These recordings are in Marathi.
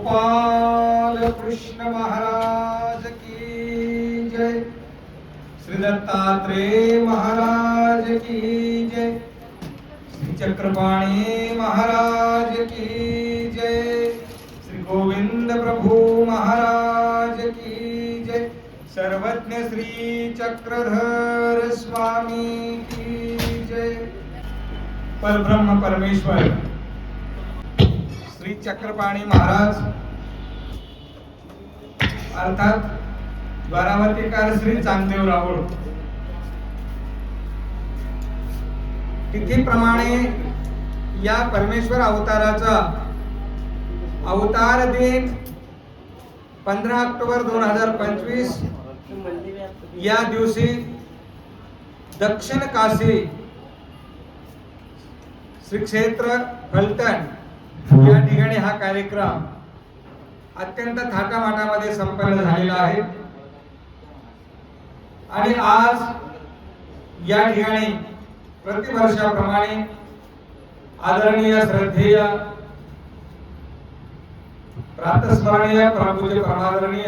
गोपाल कृष्ण महाराज की जय। श्री दत्तात्रेय महाराज की जय। श्री चक्रपाणी महाराज की जय। श्री गोविंद प्रभु महाराज की जय। सर्वज्ञ श्री चक्रधर स्वामी की जय। परब्रह्म परमेश्वर। श्री चक्रपाणी महाराज. अर्थात द्वारावतीकार श्री चांगदेव राऊळ. तिथीप्रमाणे या परमेश्वर अवताराचा अवतार दिन पंधरा ऑक्टोबर दोन हजार पंचवीस. या दिवशी दक्षिण काशी श्री क्षेत्र फलटण. या ठिकाणी हा कार्यक्रम अत्यंत थाटामाटामध्ये संपन्न झालेला आहे. आणि आज या ठिकाणी प्रतिवर्षाप्रमाणे आदरणीय श्रद्धेय प्रातस्मरणीय प्रभूचे परमादरणीय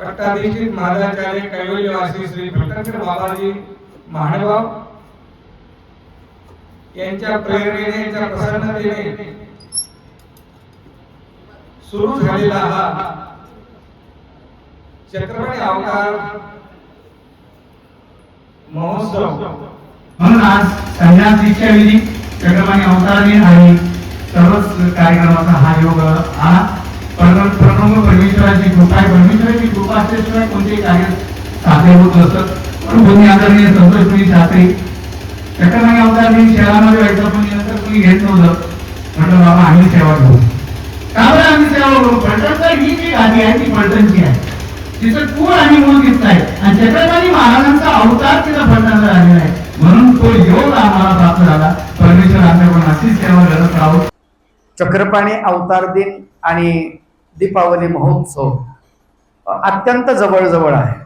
पट्टाधीशित महाराजाचार्य कैवल्यवासी श्री भटकर बाबाजी महानुभाव यांच्या प्रेरणेने यांच्या प्रसन्नतेने सुरू झालेला हा छत्रपती अवतार महोत्सव. म्हणून आज संन्यास दीक्षा विधी चक्रपाणी अवतारने आणि सर्वच कार्यक्रमाचा हा योग हा परम प्रणव परमेश्वराची कृपा आहे. परमेश्वराची कृपा असल्याशिवाय कोणतेही कार्य साध्य होत असत म्हणून कोणी आदरणीय संतोष शास्त्री चक्रपाणी मी शहरामध्ये व्हायचं पण नंतर कोणी घेत नव्हतं. म्हटलं बाबा आम्ही सेवा घेऊ का बरं आम्ही सेवा करू? पलटण तर ही जी गादी आहे ती पलटणची आहे. तिचं पूर आणि मूळ दिसत आहे आणि छत्रपती महाराजांचा अवतार तिथं पलटणला आलेला आहे. म्हणून तो योग आम्हाला प्राप्त झाला. परमेश्वर आमच्याकडून अशी सेवा करत राहू. चक्रपाणी अवतार दिन आणि दीपावली महोत्सव अत्यंत जवळजवळ आहे.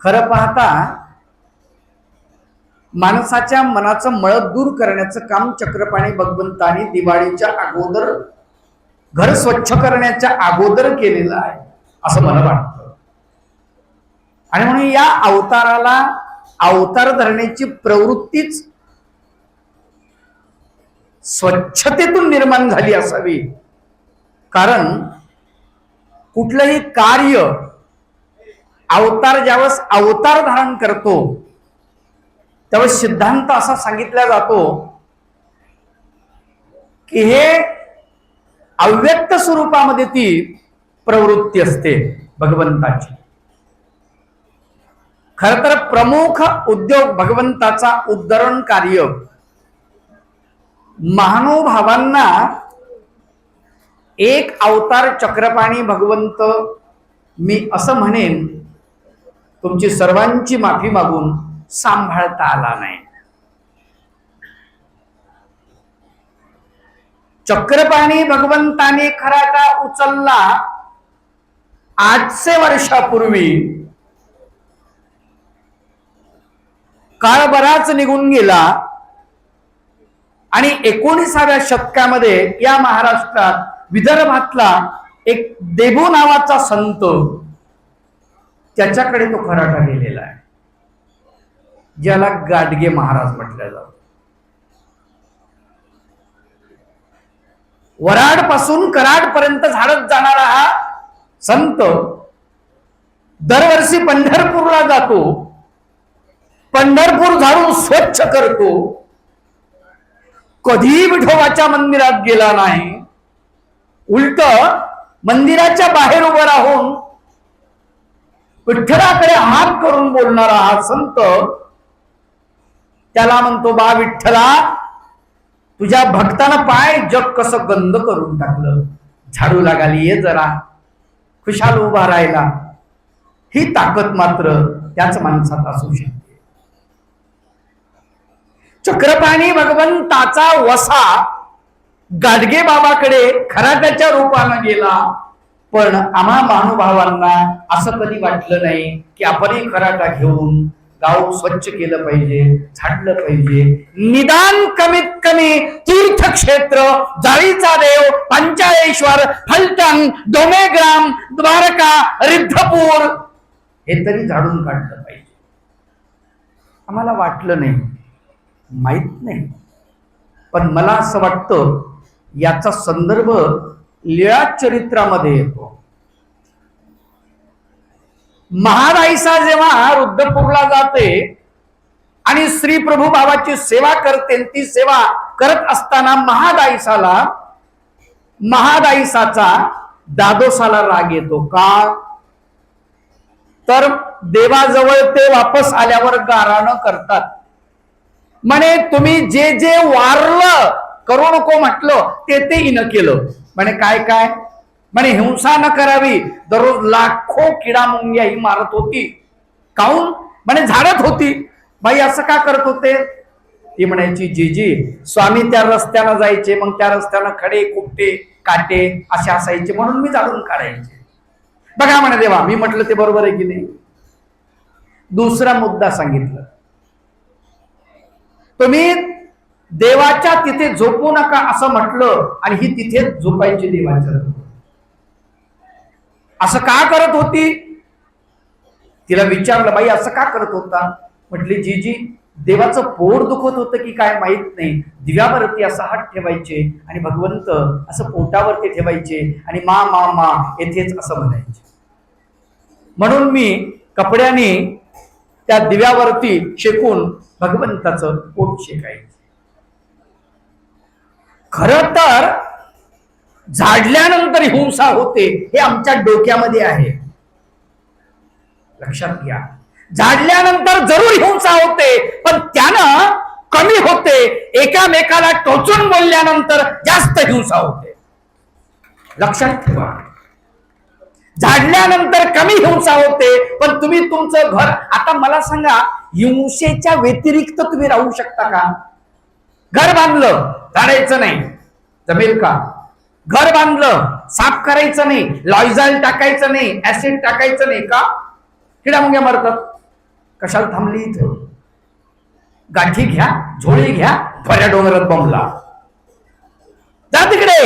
खरं पाहता माणसाच्या मनाचं मळ दूर करण्याचं काम चक्रपाणी भगवंतानी दिवाळीच्या अगोदर घर स्वच्छ करण्याच्या अगोदर केलेलं आहे असं मला वाटतं. आणि म्हणून या अवताराला अवतार धरण्याची प्रवृत्तीच स्वच्छतेतून निर्माण झाली असावी. कारण कुठलंही कार्य अवतार ज्यावेळेस अवतार धारण करतो त्यावेळेस सिद्धांत असा सांगितला जातो की हे अव्यक्त स्वरूपामध्ये ती प्रवृत्ती असते भगवंताची. खर तर प्रमुख उद्योग भगवंताचा उद्धरण कार्य महानुभावांना एक अवतार चक्रपाणी भगवंत मी असं म्हणेन तुमची सर्वांची माफी मागून सांभाळता आला नाही. चक्रपाणी भगवंताने खराटा उचलला? आठशे वर्षापूर्वी. काळ बराच निघून गेला. आणि एकोणीसाव्या शतकामध्ये या महाराष्ट्रात विदर्भातला एक देबू नावाचा संत त्याच्याकडे तो खराटा गेलेला आहे. ज्याला गाडगे महाराज म्हटलं जात. वराडपासून कराड पर्यंत झाडत जाणारा हा संत दरवर्षी पंढरपूरला जातो. पंढरपूर झाडून स्वच्छ करतो. कधी विठोबाच्या मंदिरात गेला नाही. उलट मंदिराच्या बाहेर उभं राहून विठ्ठलाकडे हात करून बोलणारा हा संत त्याला म्हणतो बा विठ्ठला तुझ्या भक्तानं पाय जग कसं गंद करून टाकलं? झाडू लागाली ये जरा खुशाल उभा राहिला. ही ताकद मात्र त्याच माणसात असू शकते. चक्रपाणी भगवंताचा वसा गाडगे बाबाकडे खराट्याच्या रूपानं गेला. पण आम्हा महानुभावांना असं कधी वाटलं नाही की आपणही खराटा घेऊन गाव स्वच्छ केलं पाहिजे झाडलं पाहिजे. निदान कमीत कमी तीर्थक्षेत्र जाळीचा देव पंचाळेश्वर फलटण डोमेग्राम द्वारका रिद्धपूर. हे तरी झाडून काढलं पाहिजे. आम्हाला वाटलं नाही माहीत नाही. पण मला असं वाटतं याचा संदर्भ लीळा चरित्रामध्ये येतो महादाईसा जेव्हा रुद्रपूरला जाते आणि श्री प्रभू बाबाची सेवा करते ती सेवा करत असताना महादाईसाला महादाईसाचा दादोसाला राग येतो. का? तर देवाजवळ ते वापस आल्यावर गाराणं करतात. म्हणे तुम्ही जे जे वारलं करू नको म्हटलं ते ते इन केलं. म्हणे काय काय? म्हणे हिंसा न करावी. दररोज लाखो किडा मुंग्या ही मारत होती. काऊन? म्हणे झाडत होती. बाई असं का करत होते? ती म्हणायची जीजी स्वामी त्या रस्त्यानं जायचे मग त्या रस्त्यानं खडे कुपटे काटे असे असायचे म्हणून मी झाडून काढायचे. बघा म्हणे देवा मी म्हटलं ते बरोबर आहे की नाही? दुसरा मुद्दा सांगितलं. तुम्ही देवाच्या तिथे झोपू नका असं म्हटलं आणि ही तिथे झोपायची देवाच्या असं का करत होती? तिला विचारलं बाई असं का करत होता? म्हटली जी जी देवाचं पोट दुखत होतं की काय माहीत नाही. दिव्यावरती असं हात ठेवायचे आणि भगवंत असं पोटावरती ठेवायचे आणि मा मा मा येथेच असं म्हणायचे. म्हणून मी कपड्याने त्या दिव्यावरती शेकून भगवंताचं पोट शेकायचं. खर तर झाडल्यानंतर हिंसा होते हे आमच्या डोक्यामध्ये आहे. लक्षात घ्या. झाडल्यानंतर जरूर हिंसा होते पण त्यानं कमी होते. एकामेकाला टोचून बोलल्यानंतर जास्त हिंसा होते. लक्षात ठेवा. झाडल्यानंतर कमी हिंसा होते पण तुम्ही तुमचं घर आता मला सांगा हिंसेच्या व्यतिरिक्त तुम्ही राहू शकता का? घर बांधलं झाडायचं नाही. जमेल का? घर बांधलं साफ करायचं नाही लॉयझाईल टाकायचं नाही ऍसिड टाकायचं नाही का? किडा मुंग्या मारतात. कशाला थांबली इथं? गाठी घ्या झोळी घ्या फऱ्या डोंगरात बंबला जा तिकडे.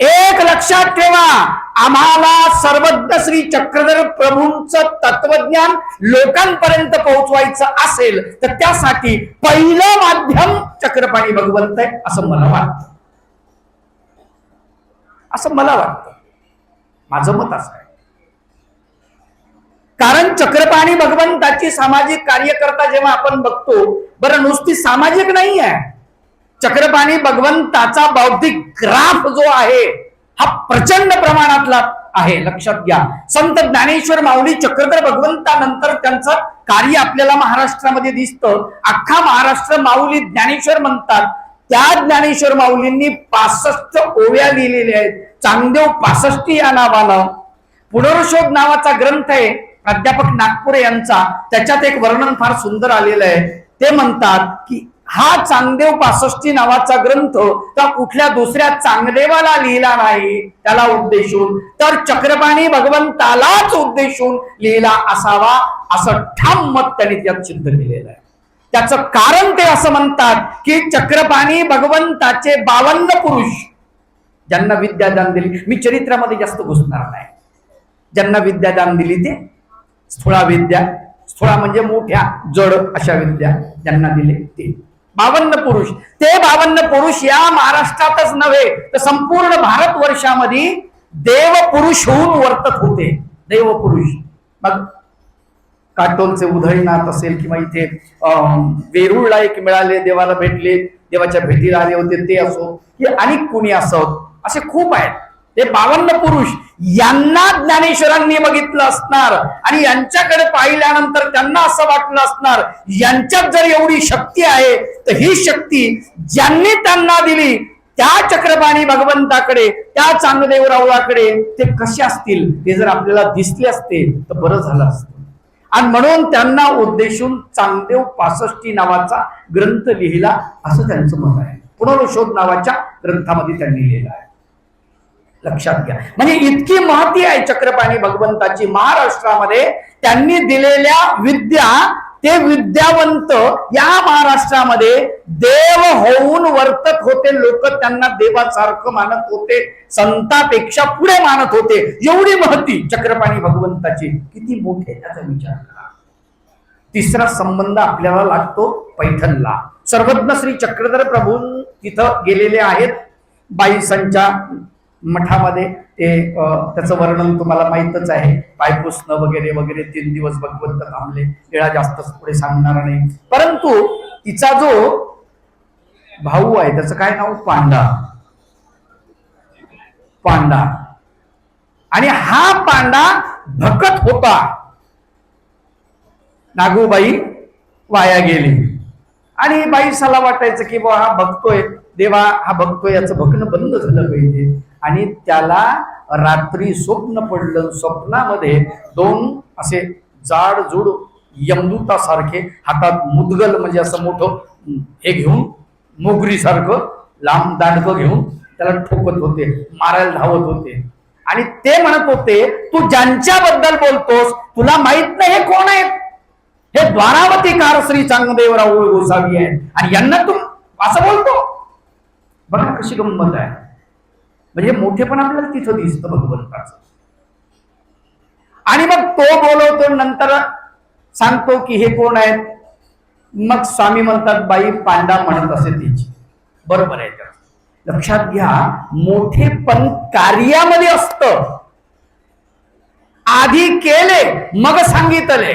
एक लक्षात ठेवा आम्हाला सर्वज्ञ श्री चक्रधर प्रभूंच तत्वज्ञान लोकांपर्यंत पोहोचवायचं असेल तर त्यासाठी पहिलं माध्यम चक्रपाणी भगवंत आहे असं मला वाटतं. असं मला वाटतं. माझं मत असं आहे. कारण चक्रपाणी भगवंताची सामाजिक कार्यकर्ता जेव्हा आपण बघतो बरं नुसती सामाजिक नाही आहे. चक्रपाणी भगवंताचा बौद्धिक ग्राफ जो आहे हा प्रचंड प्रमाणातला आहे. लक्षात घ्या. संत ज्ञानेश्वर माऊली चक्रधर भगवंतानंतर त्यांचं कार्य आपल्याला महाराष्ट्रामध्ये दिसतं. अख्खा महाराष्ट्र माऊली ज्ञानेश्वर म्हणतात. त्या ज्ञानेश्वर माऊलींनी पासष्ट ओव्या लिहिलेल्या आहेत. चांगदेव पासष्टी या नावानं. पुनर्शोध नावाचा ग्रंथ आहे प्राध्यापक नागपुरे यांचा. त्याच्यात एक वर्णन फार सुंदर आलेलं आहे. ते म्हणतात की हा चांगदेव पासष्टी नावाचा ग्रंथ त्या कुठल्या दुसऱ्या चांगदेवाला लिहिला नाही त्याला उद्देशून. तर चक्रपाणी भगवंतालाच उद्देशून लिहिला असावा असं ठाम मत त्यांनी त्यात सिद्ध केलेलं आहे. त्याचं कारण ते असं म्हणतात की चक्रपाणी भगवंताचे बावन्न पुरुष ज्यांना विद्यादान दिली. मी चरित्रामध्ये जास्त घुसणार नाही. ज्यांना विद्यादान दिली ते स्थूळा विद्या. स्थूळा म्हणजे मोठ्या जड अशा विद्या ज्यांना दिले ते. बावन्न पुरुष. ते बावन्न पुरुष या महाराष्ट्रातच नव्हे तर संपूर्ण भारतवर्षामध्ये देव पुरुष होऊन वर्तत होते. देव पुरुष मग काटोलचे उधळीनाथ असेल किंवा इथे अं, वेरूळला एक मिळाले देवाला भेटले देवाच्या भेटीला आले होते ते असो की आणि कुणी असोत असे खूप आहेत. ते बावन्न पुरुष यांना ज्ञानेश्वरांनी बघितलं असणार आणि यांच्याकडे पाहिल्यानंतर त्यांना असं वाटलं असणार यांच्यात जर एवढी शक्ती आहे तर ही शक्ती ज्यांनी त्यांना दिली त्या चक्रपाणी भगवंताकडे त्या चांगदेवरावळाकडे ते कसे असतील ते जर आपल्याला दिसले असते तर बरं झालं असतं. आणि म्हणून त्यांना उद्देशून चांगदेव पासष्टी नावाचा ग्रंथ लिहिला असं त्यांचं मत आहे. पुनरुशोध नावाच्या ग्रंथामध्ये त्यांनी लिहिला आहे. लक्षात घ्या. म्हणजे इतकी महती आहे चक्रपाणी भगवंताची महाराष्ट्रामध्ये त्यांनी दिलेल्या विद्या ते विद्यावंत या महाराष्ट्रामध्ये देव होऊन वर्तत होते लोक त्यांना देवासारखं मानत होते संतापेक्षा पुढे मानत होते. एवढी महती चक्रपाणी भगवंताची. किती मोठे त्याचा विचार करा. तिसरा संबंध आपल्याला लागतो पैठणला. सर्वज्ञ श्री चक्रधर प्रभू तिथं गेलेले आहेत. बाईसांच्या मठामध्ये ते अं, त्याचं वर्णन तुम्हाला माहीतच आहे. पाय पुसणं वगैरे वगैरे तीन दिवस भगवंत थांबले. वेळा जास्त पुढे सांगणार नाही. परंतु तिचा जो भाऊ आहे त्याचं काय नाव? पांडा. पांडा. आणि हा पांडा भकत होता. नागूबाई वाया गेली. आणि बाईसाला वाटायचं की बा हा बघतोय देवा हा बघतोय याचं भकणं बंद झालं पाहिजे. आणि त्याला रात्री स्वप्न पडलं. स्वप्नामध्ये दोन असे जाड जुड यमदूतासारखे हातात मुदगल म्हणजे असं मोठं हे घेऊन मोगरी सारखं लांब दांडकं घेऊन त्याला ठोकत होते मारायला धावत होते. आणि ते म्हणत होते तू ज्यांच्याबद्दल बोलतोस तुला माहीत नाही हे कोण आहेत? हे द्वारावतीकार श्री चांगदेवराव गोसावी आहेत. आणि यांना तू असं बोलतो? बघा कशी गंमत आहे. म्हणजे मोठेपण आपल्याला तिथं दिसतं भगवंताचं. आणि मग तो बोलवतो नंतर सांगतो की हे कोण आहेत? मग स्वामी म्हणतात बाई पांडा म्हणत असे तिची. बरोबर आहे तर लक्षात घ्या मोठेपण कार्यामध्ये असत. आधी केले मग सांगितले.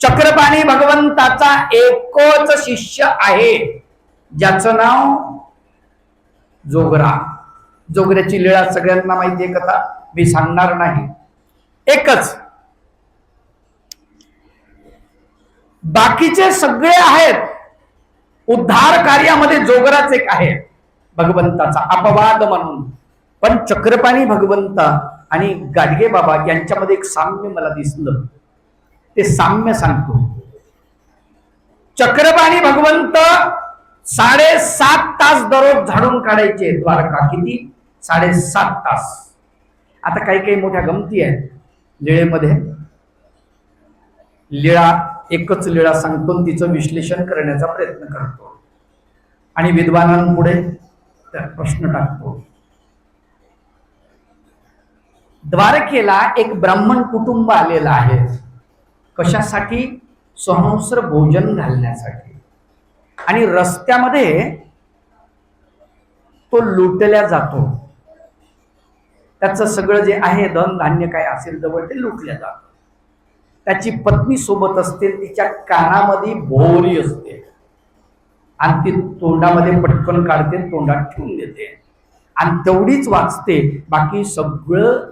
चक्रपाणी भगवंताचा एकच शिष्य आहे. ज्याचं नाव जोगरा. जोगऱ्याची लीळा सगळ्यांना माहिती आहे कथा. मी सांगणार नाही. एकच. बाकीचे सगळे आहेत. उद्धार कार्यामध्ये जोगराच एक आहे. भगवंताचा अपवाद म्हणून. पण चक्रपाणी भगवंता आणि गाडगे बाबा यांच्यामध्ये एक साम्य मला दिसलं. ते साम्य सांगतो. चक्रपाणी भगवंत साडेसात तास दररोज झाडून काढायचे. द्वारका किती? साडेसात तास. आता काही काही मोठ्या गमती आहेत. लिळेमध्ये लीळा एकच लीळा सांगतो तिचं विश्लेषण करण्याचा प्रयत्न करतो. आणि विद्वानांपुढे त्या प्रश्न टाकतो. द्वारकेला एक ब्राह्मण कुटुंब आलेलं आहे. कशासाठी? सहस्र भोजन घालण्यासाठी. आणि रस्त्यामध्ये तो लुटल्या जातो. त्याचं सगळं जे आहे धन धान्य काय असेल जवळ ते लुटल्या जातं. त्याची पत्नी सोबत असते तिच्या कानामध्ये भोवरी असते. आणि ती तोंडामध्ये पटकन काढते तोंडात ठेवून देते. आणि तेवढीच वाचते बाकी सगळं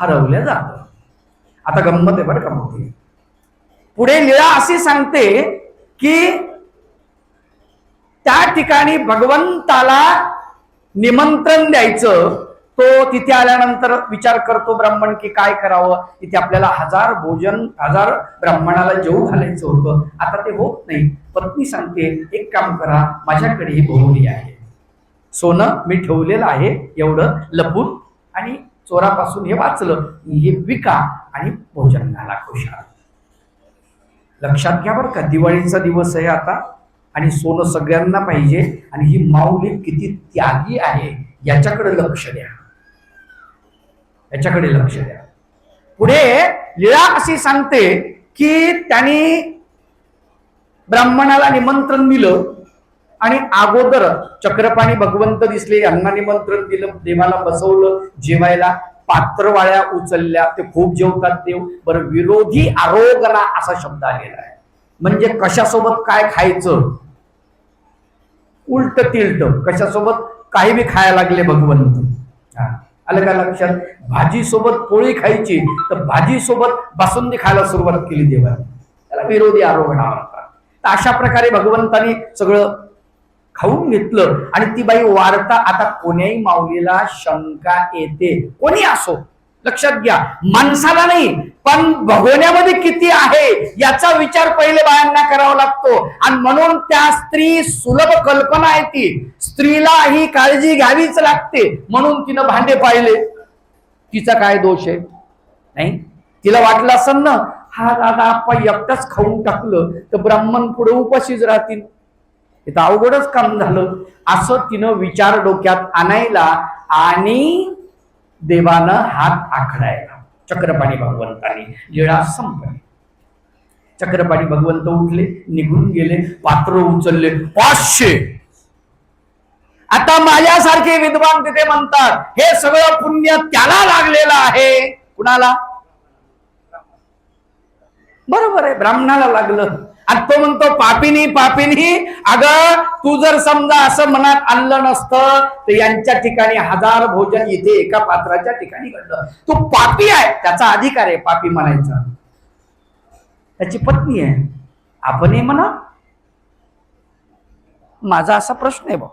हरवलं जातं. आता गंमत आहे बरं का मोठी. पुढे निळा असे सांगते की त्या ठिकाणी भगवंताला निमंत्रण द्यायचं तो तिथे आल्यानंतर विचार करतो ब्राह्मण की काय करावं? तिथे आपल्याला हजार भोजन हजार ब्राह्मणाला जेवू घालायचं होतं. आता ते होत नाही. पत्नी सांगते एक काम करा माझ्याकडे ही भोवली आहे. सोनं मी ठेवलेलं आहे एवढं लपून आणि चोरापासून हे वाचलं. हे विका आणि भोजन घाला खुशाल. लक्षात घ्या बरं का दिवाळीचा दिवस आहे आता आणि सोनं सगळ्यांना पाहिजे आणि ही माऊली किती त्यागी आहे याच्याकडे लक्ष द्या. याच्याकडे लक्ष द्या. पुढे लीळा अशी सांगते की त्यांनी ब्राह्मणाला निमंत्रण दिलं आणि अगोदर चक्रपाणी भगवंत दिसले यांना निमंत्रण दिलं देवाला बसवलं जेवायला पात्रवाळ्या उचलल्या ते खूप जेवतात देव. बरं विरोधी आरोगणा असा शब्द आलेला आहे. म्हणजे कशासोबत काय खायचं? उलट तिलट कशासोबत? काही बी खायला लागले भगवंत. आलं का लक्षात भाजी सोबत पोळी खायची तर भाजी सोबत बासुंदी खायला सुरुवात केली देवा त्याला विरोधी आरोगणा होता. तर अशा प्रकारे भगवंताने सगळं खाऊन घेतलं. आणि ती बाई वार्ता आता कोण्याही माऊलीला शंका येते. कोणी असो लक्षात घ्या माणसाला नाही पण भगवण्यामध्ये किती आहे याचा विचार पहिले बायांना करावा लागतो. आणि म्हणून त्या स्त्री सुलभ कल्पना आहे ती. स्त्रीला ही काळजी घ्यावीच लागते. म्हणून तिनं भांडे पाहिले तिचा काय दोष आहे? नाही. तिला वाटलं असं ना हा दादा आप्पा एकटाच खाऊन टाकलं तर ब्राह्मण पुढे उपाशीच राहतील. इथं अवघडच काम झालं. असं तिनं विचार डोक्यात आणायला आणि देवानं हात आखडायला. चक्रपाणी भगवंतानी लिळा संपली चक्रपाणी भगवंत उठले निघून गेले पात्र उचलले पाचशे. आता माझ्यासारखे विद्वान तिथे म्हणतात हे सगळं पुण्य त्याला लागलेलं आहे. कुणाला? बरोबर आहे ब्राह्मणाला लागलं. आणि तो म्हणतो पापिनी पापिनी अगं तू जर समजा असं मनात आणलं नसतं तर यांच्या ठिकाणी हजार भोजन इथे एका पात्राच्या ठिकाणी घडलं. तू पापी आहे त्याचा अधिकार आहे पापी म्हणायचा. त्याची पत्नी आहे. आपण हे म्हणा. माझा असा प्रश्न आहे भाऊ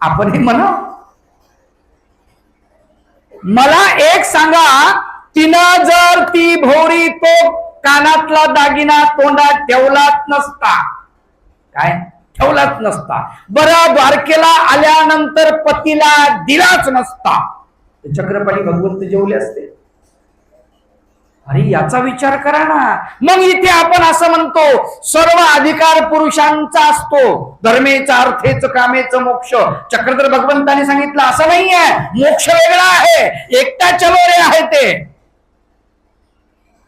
आपण हे म्हणा. मला एक सांगा तिनं जर ती भोरी तो कानातला दागिना तोंडात ठेवलाच नसता. काय? ठेवलाच नसता. बरं द्वारकेला आल्यानंतर पतीला दिलाच नसता. चक्रपाणी भगवंत जेवले असते. अरे याचा विचार करा ना. मग इथे आपण असं म्हणतो सर्व अधिकार पुरुषांचा असतो. धर्मेचा अर्थेच कामेच मोक्ष. चक्रधर भगवंतानी सांगितलं असं नाहीये. मोक्ष वेगळा आहे. एकटा चलोरे आहे ते.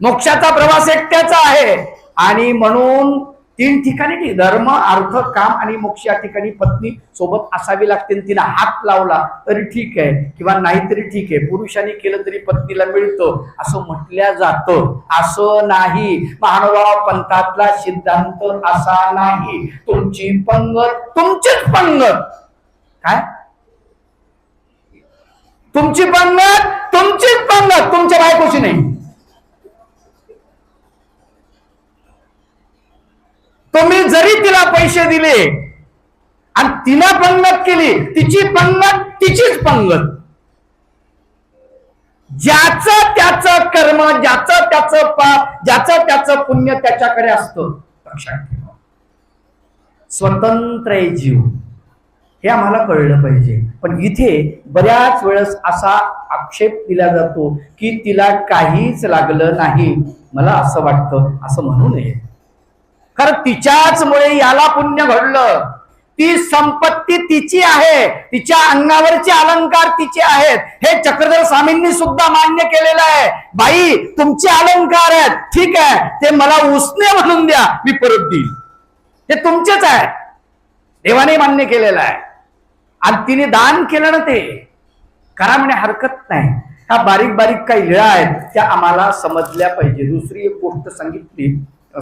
मोक्षाचा प्रवास एकट्याचा आहे. आणि म्हणून तीन ठिकाणी ठीक धर्म अर्थ काम आणि मोक्ष या ठिकाणी पत्नी सोबत असावी लागते तिला हात लावला तरी ठीक आहे. किंवा नाही तरी ठीक आहे. पुरुषांनी केलं तरी पत्नीला मिळतं. असं म्हटल्या जातं. असं नाही. महानुभाव पंथातला सिद्धांत असा नाही. तुमची पंगत तुमचीच पंगत काय? तुमची पंगत तुमचीच पंगत तुमच्या बायकोची नाही. तुम्ही जरी तिला पैसे दिले आणि तिनं पंगत केली तिची पंगत तिचीच पंगत. ज्याचं त्याच कर्म ज्याच त्याच पाप ज्याचं त्याच पुण्य त्याच्याकडे असतं लक्षात ठेवा. स्वतंत्र आहे जीव. हे आम्हाला कळलं पाहिजे. पण इथे बऱ्याच वेळेस असा आक्षेप दिला जातो की तिला काहीच लागलं नाही. मला असं वाटतं असं म्हणू नये. कारण तिच्याच मुळे याला पुण्य घडलं. ती संपत्ती तिची आहे. तिच्या अंगावरचे अलंकार तिचे आहेत. हे चक्रधर स्वामींनी सुद्धा मान्य केलेलं आहे. बाई तुमचे अलंकार आहेत. ठीक आहे. ते मला उसने म्हणून द्या. मी परत देईल ते तुमचेच आहे. देवाने मान्य केलेलं आहे. आणि तिने दान केलं ना ते. करा म्हणे हरकत नाही. ह्या बारीक बारीक काही लिळा आहेत त्या आम्हाला समजल्या पाहिजे. दुसरी एक गोष्ट सांगितली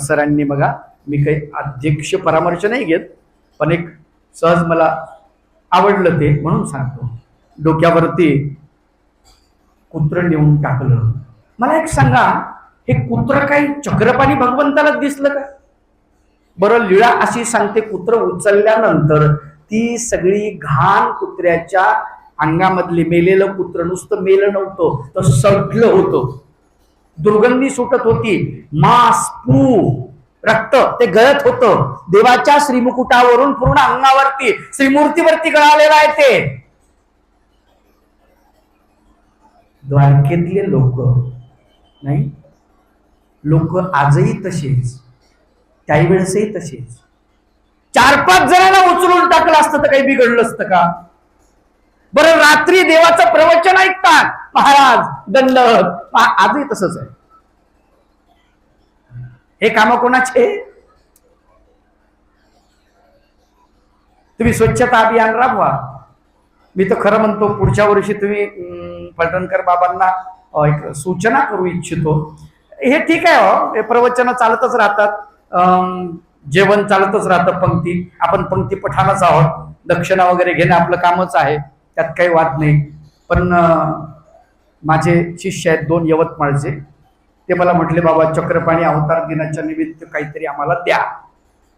सरांनी बघा. मी काही अध्यक्ष परामर्श नाही घेत पण एक सहज मला आवडलं ते म्हणून सांगतो. डोक्यावरती कुत्र नेऊन टाकलं. मला एक सांगा हे कुत्र काही चक्रपाणी भगवंताला दिसलं का? बरं लिळा अशी सांगते कुत्र उचलल्यानंतर ती सगळी घाण कुत्र्याच्या अंगामधली मेलेलं कुत्र नुसतं मेलं नव्हतं तर सडलं होतं. दुर्गंधी सुटत होती. मास पू रक्त ते गळत होतं. देवाच्या श्रीमुकुटावरून पूर्ण अंगावरती श्रीमूर्तीवरती गळालेलं आहे ते. द्वारकेतले लोक नाही? लोक आजही तसेच काही वेळेसही तसेच. चार पाच जणांना उचलून टाकलं असतं तर काही बिघडलं असतं का? बरं रात्री देवाचं प्रवचन ऐकतात. महाराज दंड आजही तसंच आहे. हे काम कोणाचे? तुम्ही स्वच्छता अभियान राबवा. मी तर खरं म्हणतो पुढच्या वर्षी तुम्ही पलटणकर बाबांना एक सूचना करू इच्छितो. हे ठीक आहे हो हे प्रवचन चालतच राहतात. जेवण चालतच राहतं पंक्ती. आपण पंक्ती पठाणच आहोत. दक्षिणा वगैरे घेणं आपलं कामच आहे. त्यात काही वाद नाही. पण माझे शिष्य आहेत दोन यवतमाळचे. ते मला म्हटले बाबा चक्रपाणी अवतार दिनाच्या निमित्त काहीतरी आम्हाला द्या.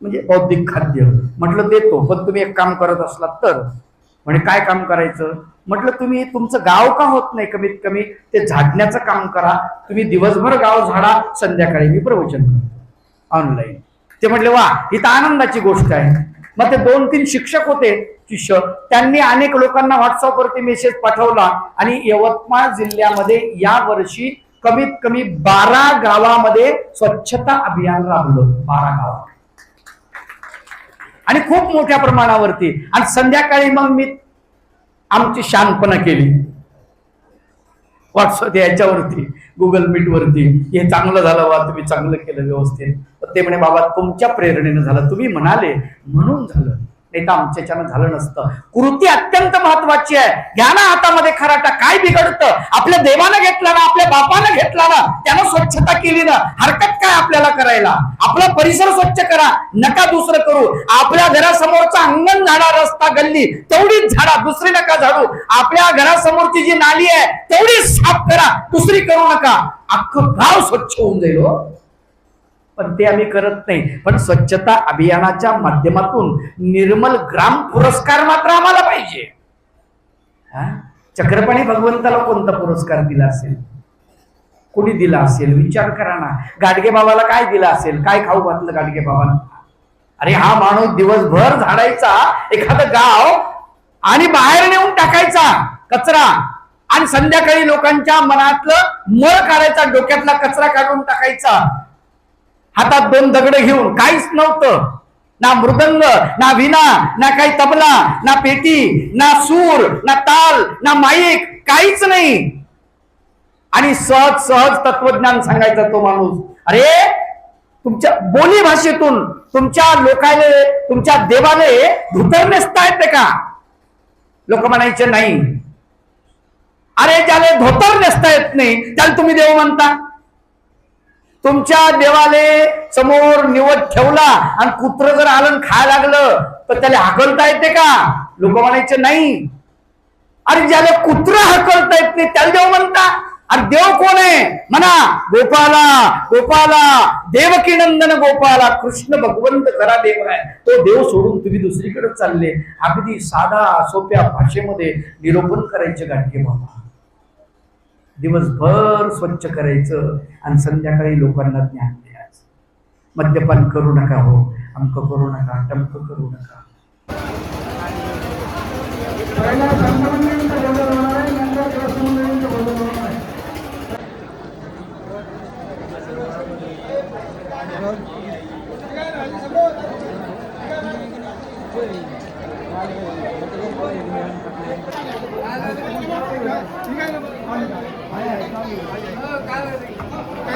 म्हणजे बौद्धिक खाद्य. म्हटलं देतो पण तुम्ही एक काम करत असलात तर. म्हणे काय काम करायचं? म्हटलं तुम्ही तुमचं गाव का होत नाही कमीत कमी ते झाडण्याचं काम करा. तुम्ही दिवसभर गाव झाडा संध्याकाळी मी प्रवचन करतो. ऑनलाईन ते म्हटले वा ही तर आनंदाची गोष्ट आहे. मग ते दोन तीन शिक्षक होते शिष्य. त्यांनी अनेक लोकांना व्हॉट्सअपवरती मेसेज पाठवला आणि यवतमाळ जिल्ह्यामध्ये या वर्षी कमीत कमी बारा गावामध्ये स्वच्छता अभियान राबवलं बारा गावात आणि खूप मोठ्या प्रमाणावरती. आणि संध्याकाळी मग मी आमची शानपणा केली. व्हॉट्सअप याच्यावरती गुगल मीटवरती हे चांगलं झालं बा तुम्ही चांगलं केलं व्यवस्थित. तर ते म्हणे बाबा तुमच्या प्रेरणेनं झालं. तुम्ही म्हणाले म्हणून झालं. नाही तर आमच्याच्यानं झालं नसतं. कृती अत्यंत महत्वाची आहे. घ्या ना हातामध्ये खराटा. काय बिघडतं? आपल्या देवानं घेतला ना आपल्या बापानं घेतला ना त्यानं स्वच्छता केली ना हरकत काय आपल्याला करायला? आपला परिसर स्वच्छ करा नका दुसरं करू. आपल्या घरासमोरचा अंगण झाडा रस्ता गल्ली तेवढीच झाडा दुसरी नका झाडू. आपल्या घरासमोरची जी नाली आहे तेवढीच साफ करा. दुसरी करू नका. अख्खं गाव स्वच्छ होऊन जाईल हो. पण ते आम्ही करत नाही. पण स्वच्छता अभियानाच्या माध्यमातून निर्मल ग्राम पुरस्कार मात्र आम्हाला पाहिजे. हा? चक्रपाणी भगवंताला कोणता पुरस्कार दिला असेल? कोणी दिला असेल? विचार करा ना. गाडगे बाबाला काय दिला असेल? काय खाऊ घातलं गाडगे बाबाला अरे हा माणूस दिवसभर झाडायचा एखादं गाव आणि बाहेर नेऊन टाकायचा कचरा. आणि संध्याकाळी लोकांच्या मनातलं मळ काढायचा डोक्यातला कचरा काढून टाकायचा. हातात दोन दगड घेऊन काहीच नव्हतं. ना मृदंग ना विना ना काही तबला ना पेटी ना सूर ना ताल ना माईक काहीच नाही. आणि सहज सहज तत्वज्ञान सांगायचा तो माणूस अरे तुमच्या बोली भाषेतून तुमच्या लोकाले तुमच्या देवाले धुतर नेसता येते का? लोक म्हणायचे नाही. अरे ज्याला धोतर नेसता येत नाही त्याला तुम्ही देव म्हणता? तुमच्या देवाले समोर निवड ठेवला आणि कुत्र जर आलं आणि खायला लागलं तर त्याला हाकलता येते का? लोक म्हणायचे नाही. अरे ज्याला कुत्र हकलता येत नाही त्याला देव म्हणता. अरे देव कोण आहे? म्हणा गोपाला गोपाला देवकी नंदन गोपाला कृष्ण भगवंत खरा देव आहे. तो देव सोडून तुम्ही दुसरीकडे चालले. अगदी साधा सोप्या भाषेमध्ये निरोपण करायचे गाडगे बाबा. दिवसभर स्वच्छ करायचं आणि संध्याकाळी लोकांना ज्ञान द्यायचं. मद्यपान करू नका हो अमक करू नका टमक करू नका. ठीक आहे 可以，可以，可以，